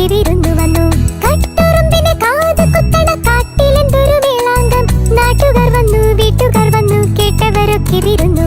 വിളിച്ചിരുന്നു വന്നു. കാട്ടിലെന്തൊരു നാട്ടുകാർ വന്നു വീട്ടുകാർ വന്നു കേട്ടവരൊക്കെ വിരുന്നു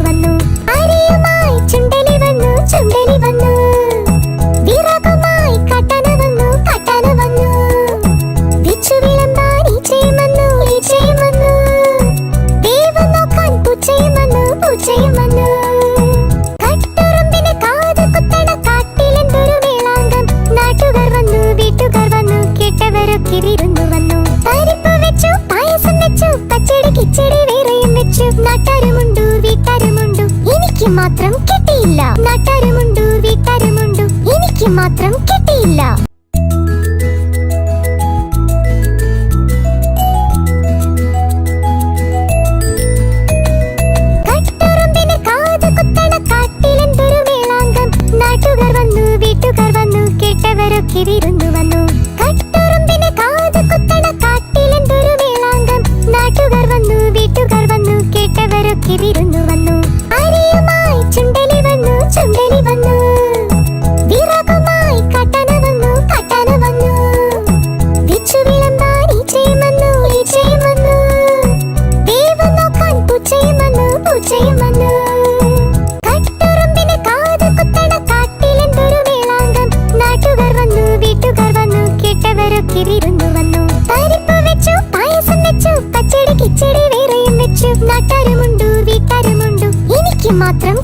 കൊണ്ടുവന്നു പരിപ്പ് വെച്ചു പായസം വെച്ചു പച്ചടി കിച്ചടി വേറെയും വെച്ചു. നാട്ടാരുമുണ്ടു വീട്ടാരുമുണ്ടു. എനിക്ക് മാത്രം കിട്ടിയില്ല. നാട്ടാരുമുണ്ടു വീട്ടാരുമുണ്ടു. എനിക്ക് മാത്രം കിട്ടിയില്ല. മാത്രം